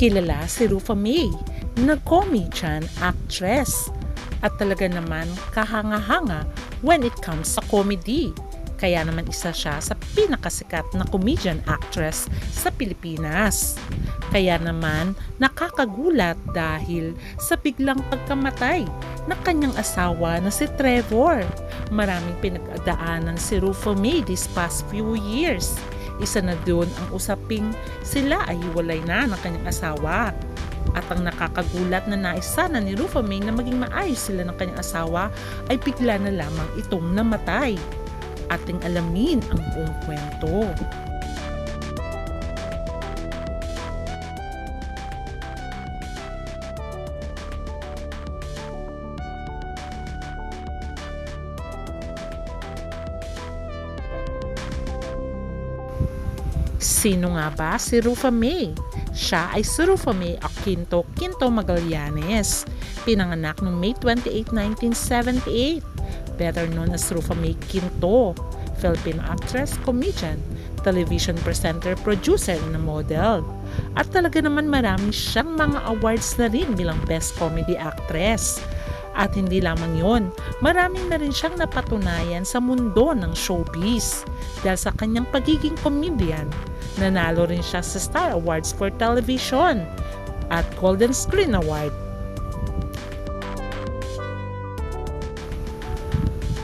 Kilala si Rufa May na comedian actress at talaga naman kahanga-hanga when it comes sa comedy. Kaya naman isa siya sa pinakasikat na comedian actress sa Pilipinas. Kaya naman nakakagulat dahil sa biglang pagkamatay ng kanyang asawa na si Trevor. Maraming pinagdaanan si Rufo May this past few years. Isa na doon ang usaping sila ay hiwalay na ng kanyang asawa. At ang nakakagulat na nais sana ni Rufa May na maging maayos sila ng kanyang asawa ay bigla na lamang itong namatay. Ating alamin ang buong kwento. Sino nga ba si Rufa May? Siya ay si Rufa May Aquinto Quinto Magallanes, pinanganak noong May 28, 1978. Better known as Rufa May Quinto, Filipino actress, comedian, television presenter, producer, na model. At talaga naman marami siyang mga awards na rin bilang Best Comedy Actress. At hindi lamang yon, marami na rin siyang napatunayan sa mundo ng showbiz dahil sa kanyang pagiging comedian. Nanalo rin siya sa Star Awards for Television at Golden Screen Award.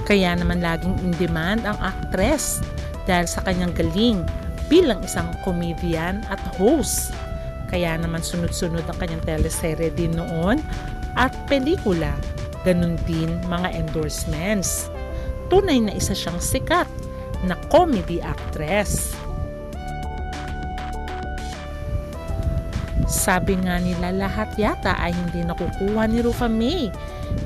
Kaya naman laging in demand ang actress dahil sa kanyang galing bilang isang comedian at host. Kaya naman sunod-sunod ang kanyang teleserye din noon pelikula ganun din mga endorsements. Tunay na isa siyang sikat na comedy actress. Sabi nga nila lahat yata ay hindi nakukuha ni Rufa May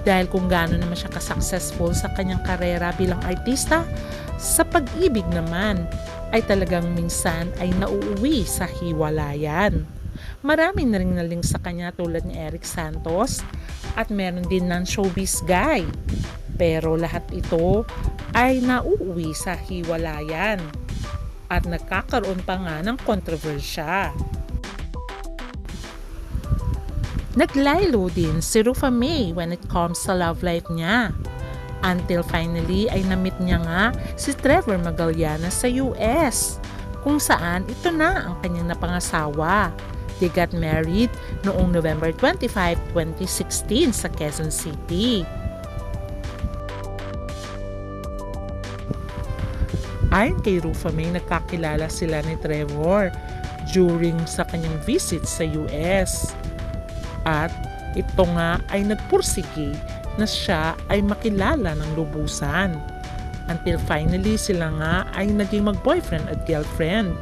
dahil kung gaano naman siya ka-successful sa kanyang karera bilang artista, sa pag-ibig naman ay talagang minsan ay nauuwi sa hiwalayan. Marami na rin naling sa kanya tulad ni Eric Santos at meron din ng showbiz guy. Pero lahat ito ay nauuwi sa hiwalayan at nagkakaroon pa nga ng kontrobersya. Naglaylo din si Rufa May when it comes sa love life niya. Until finally ay namit niya nga si Trevor Magallanes sa US kung saan ito na ang kanyang napangasawa. They got married noong November 25, 2016 sa Quezon City. Ayon kay Rufa May, nagkakilala sila ni Trevor during sa kanyang visit sa US. At ito nga ay nagpursige na siya ay makilala ng lubusan. Until finally sila nga ay naging mag-boyfriend at girlfriend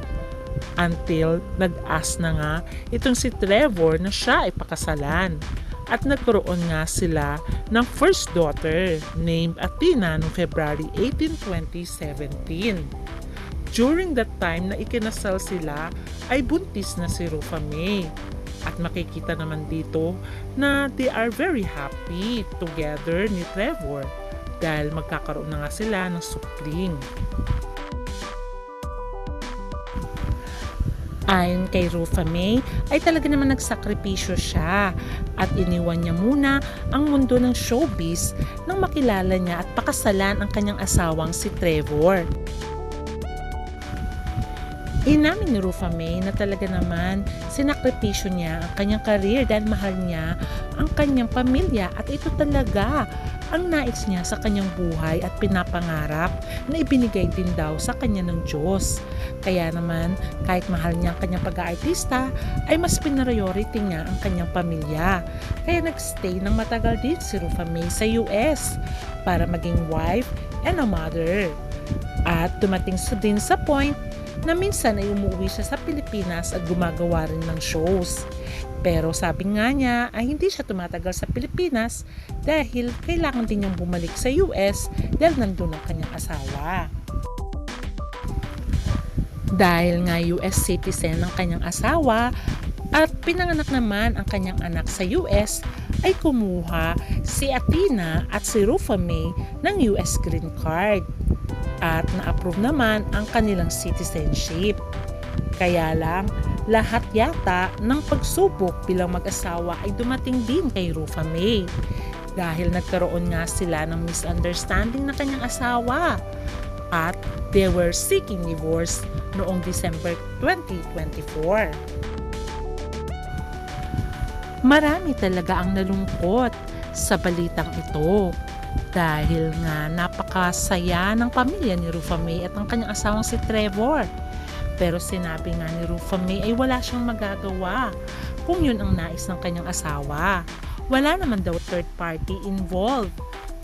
until nag-ask na nga itong si Trevor na siya ay pakasalan. At nagkaroon nga sila ng first daughter named Athena noong February 18, 2017. During that time na ikinasal sila ay buntis na si Rufa May. At makikita naman dito na they are very happy together ni Trevor dahil magkakaroon na nga sila ng supling. Ayon kay Rufa May, ay talaga naman nagsakripisyo siya at iniwan niya muna ang mundo ng showbiz nang makilala niya at pakasalan ang kanyang asawang si Trevor. Inamin ni Rufa May na talaga naman sinakripisyo niya ang kanyang career dahil mahal niya ang kanyang pamilya at ito talaga ang nais niya sa kanyang buhay at pinapangarap na ibinigay din daw sa kanya ng Diyos. Kaya naman, kahit mahal niya ang kanyang pag-aartista, ay mas pinariority niya ang kanyang pamilya. Kaya nagstay ng matagal din si Rufa May sa US para maging wife and a mother. At dumating sa din sa point na minsan ay umuwi siya sa Pilipinas at gumagawa rin ng shows. Pero sabi nga niya ay hindi siya tumatagal sa Pilipinas dahil kailangan din niyang bumalik sa US dahil nandun ang kanyang asawa. Dahil nga US citizen ang kanyang asawa at pinanganak naman ang kanyang anak sa US ay kumuha si Athena at si Rufa May ng US green card at na-approve naman ang kanilang citizenship. Kaya lang, lahat yata ng pagsubok bilang mag-asawa ay dumating din kay Rufa May. Dahil nagkaroon nga sila ng misunderstanding ng kanyang asawa at they were seeking divorce noong December 2024. Marami talaga ang nalungkot sa balitang ito dahil nga napakasaya ng pamilya ni Rufa May at ang kanyang asawang si Trevor. Pero sinabi nga ni Rufa May ay wala siyang magagawa kung yun ang nais ng kanyang asawa. Wala naman daw third party involved.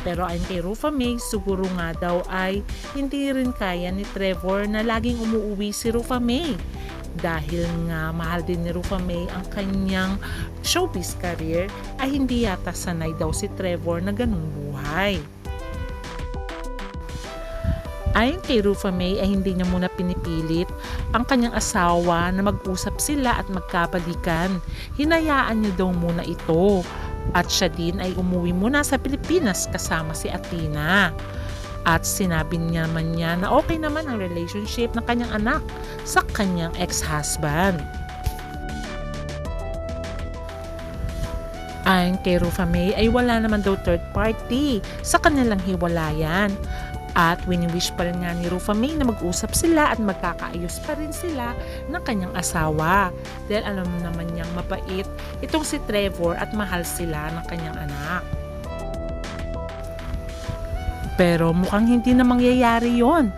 Pero ayon kay Rufa May, siguro nga daw ay hindi rin kaya ni Trevor na laging umuuwi si Rufa May. Dahil nga mahal din ni Rufa May ang kanyang showbiz career ay hindi yata sanay daw si Trevor na ganung buhay. Ayon kay Rufa May ay hindi niya muna pinipilit ang kanyang asawa na mag-usap sila at magkabalikan. Hinayaan niya daw muna ito at siya din ay umuwi muna sa Pilipinas kasama si Athena. At sinabi niya naman niya na okay naman ang relationship ng kanyang anak sa kanyang ex-husband. Ayon kay Rufa May ay wala naman daw third party sa kanilang hiwalayan. At wini-wish pa rin nga ni Rufa May na mag-usap sila at magkakaayos pa rin sila ng kanyang asawa. Dahil alam naman niyang mapait itong si Trevor at mahal sila ng kanyang anak. Pero mukhang hindi na mangyayari yon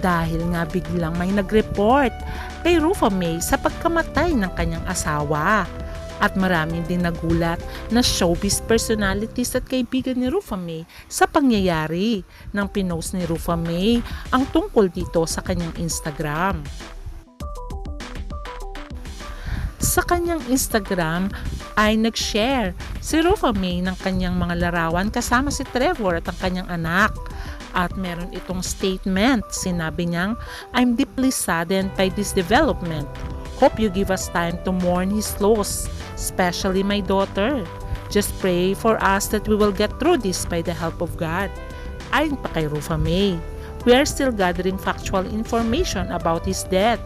dahil nga biglang may nag-report kay Rufa May sa pagkamatay ng kanyang asawa. At maraming din nagulat na showbiz personalities at kaibigan ni Rufa May sa pangyayari ng pinost ni Rufa May ang tungkol dito sa kanyang Instagram. Sa kanyang Instagram ay nag-share si Rufa May ng kanyang mga larawan kasama si Trevor at ang kanyang anak. At meron itong statement. Sinabi niyang, I'm deeply saddened by this development. Hope you give us time to mourn his loss, especially my daughter. Just pray for us that we will get through this by the help of God. Ayon pa kay Rufa May. We are still gathering factual information about his death,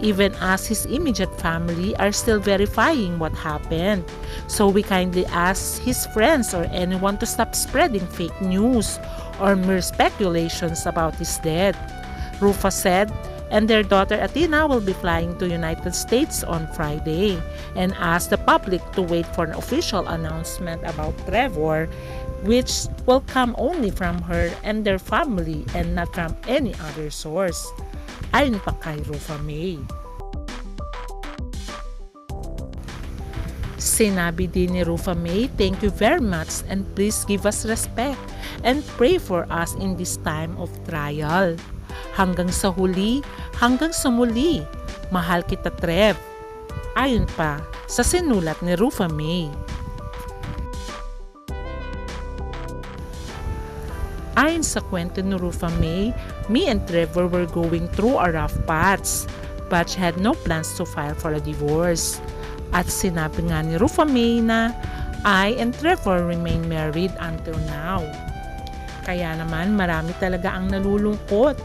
even as his immediate family are still verifying what happened. So we kindly ask his friends or anyone to stop spreading fake news or mere speculations about his death. Rufa said, and their daughter Athena will be flying to United States on Friday and asked the public to wait for an official announcement about Trevor which will come only from her and their family and not from any other source. Ayon pa kay Rufa May. Sinabi din ni Rufa May, thank you very much and please give us respect and pray for us in this time of trial. Hanggang sa huli, hanggang sa muli, mahal kita Trev. Ayon pa sa sinulat ni Rufa May. Ayon sa kwento ni Rufa May, me and Trevor were going through a rough patch, but she had no plans to file for a divorce. At sinabi nga ni Rufa May na I and Trevor remain married until now. Kaya naman marami talaga ang nalulungkot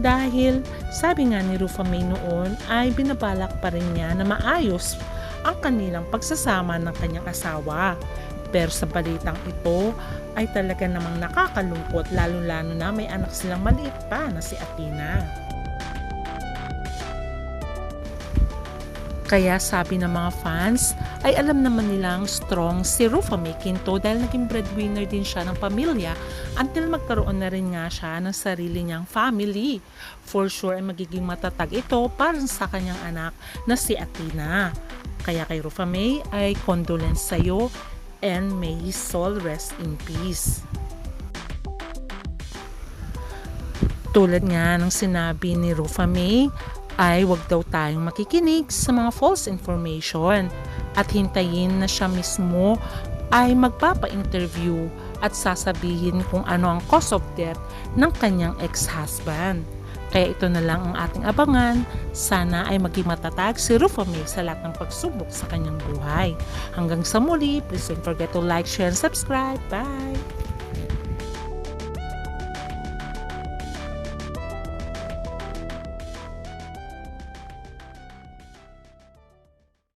dahil sabi nga ni Rufa May noon ay binabalak pa rin niya na maayos ang kanilang pagsasama ng kanyang asawa. Pero sa balitang ito ay talaga namang nakakalungkot lalo-lalo na may anak silang maliit pa na si Athena. Kaya sabi ng mga fans ay alam naman nilang strong si Rufa May Quinto dahil naging breadwinner din siya ng pamilya until magkaroon na rin nga siya ng sarili niyang family. For sure ay magiging matatag ito para sa kanyang anak na si Athena. Kaya kay Rufa May ay condolence sa'yo and may his soul rest in peace. Tulad nga ng sinabi ni Rufa May, ay wag daw tayong makikinig sa mga false information at hintayin na siya mismo ay magpapa-interview at sasabihin kung ano ang cause of death ng kanyang ex-husband. Kaya ito na lang ang ating abangan. Sana ay maging matatag si Rufa sa lahat ng pagsubok sa kanyang buhay. Hanggang sa muli, please don't forget to like, share, and subscribe. Bye!